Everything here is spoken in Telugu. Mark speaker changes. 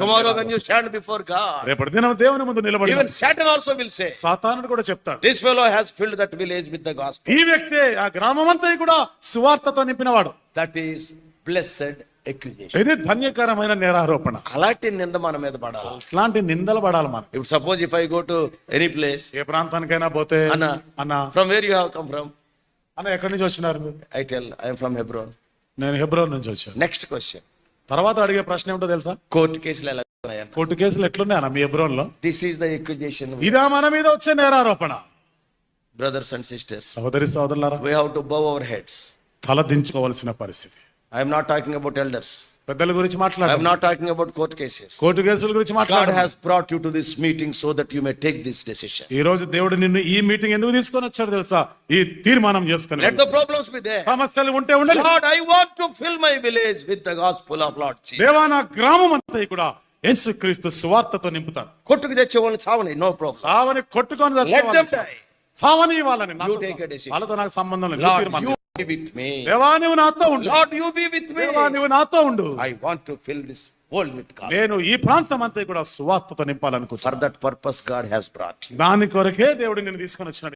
Speaker 1: Tomorrow when you stand before God,
Speaker 2: రేపటి దినం దేవుని ముందు నిలబడి
Speaker 1: even Satan also will say,
Speaker 2: సాతానుడు కూడా చెప్తాడు.
Speaker 1: This fellow has filled that village with the gospel.
Speaker 2: ఈ వ్యక్తే ఆ గ్రామం అంతా కూడా సువార్తతో నింపినవాడు.
Speaker 1: That is blessed accusation.
Speaker 2: ఇది ధన్యకరమైన నేరారోపణ.
Speaker 1: అలాంటి నింద మన మీద పడాలి.
Speaker 2: ఇట్లాంటి నిందలు పడాలి మనం.
Speaker 1: ఇప్పుడు suppose if I go to any place
Speaker 2: ఏ ప్రాంతానికైనా పోతే
Speaker 1: అన్న
Speaker 2: అన్న
Speaker 1: from where you have come from
Speaker 2: అన్న ఎక్కడి నుంచి వచ్చినారు?
Speaker 1: I tell I'm from Hebron
Speaker 2: నేను హెబ్రోన్ నుంచి వచ్చాను.
Speaker 1: నెక్స్ట్ క్వశ్చన్
Speaker 2: తర్వాత అడిగే ప్రశ్న ఏమిటో తెలుసా?
Speaker 1: కోర్టు కేసులు ఎలా ఉన్నాయన్న?
Speaker 2: కోర్టు కేసులు ఎట్లున్నాయి అన్న మీ హెబ్రోన్లో
Speaker 1: దిస్ ఈస్ ద
Speaker 2: ఇదా మన మీద వచ్చే నేరారోపణ.
Speaker 1: బ్రదర్స్ అండ్ సిస్టర్స్
Speaker 2: సహోదరి సోదరులారా
Speaker 1: we have to bow our heads
Speaker 2: తల దించుకోవాల్సిన పరిస్థితి.
Speaker 1: I'm not talking about elders
Speaker 2: పెద్దల గురించి
Speaker 1: ఐఎమ్
Speaker 2: మాట్లాడారు
Speaker 1: not talking about court cases
Speaker 2: court కేసుల గురించి మాట్లాడారు
Speaker 1: has brought you to this meeting so that you may take this decision.
Speaker 2: ఈ రోజు దేవుడు నిన్ను ఈ మీటింగ్ ఎందుకు తీసుకొని వచ్చాడు తెలుసా ఈ తీర్మానం చేసుకుని
Speaker 1: Let the problems be there.
Speaker 2: సమస్యలు ఉంటే ఉండాలి
Speaker 1: Lord, I want to fill my village with the gospel of Lord Jesus.
Speaker 2: దేవా నా గ్రామం అంతా కూడా యేసు క్రీస్తు సువార్తతో నింపుతాను
Speaker 1: కొట్టుకు తెచ్చే వాళ్ళని చావని నో ప్రాబ్లం
Speaker 2: సావని కొట్టుకొని
Speaker 1: Let them
Speaker 2: చచ్చేవాళ్ళని
Speaker 1: die.
Speaker 2: సావని నాతో
Speaker 1: You take a decision.
Speaker 2: వాళ్ళతో నాకు సంబంధం లేదు
Speaker 1: Lord,
Speaker 2: తీర్మానం
Speaker 1: you విత్ మీ
Speaker 2: దేవా నాతో ఉండు.
Speaker 1: Lord you be with me
Speaker 2: దేవా నువ్వు నాతో ఉండు.
Speaker 1: I want to fill this world with God
Speaker 2: నేను ఈ ప్రాంతం అంతా కూడా సువార్తత నింపాలనుకుంటున్నాను.
Speaker 1: For that purpose God has brought
Speaker 2: దాని కొరకే దేవుడు నిన్ను తీసుకొని వచ్చాడు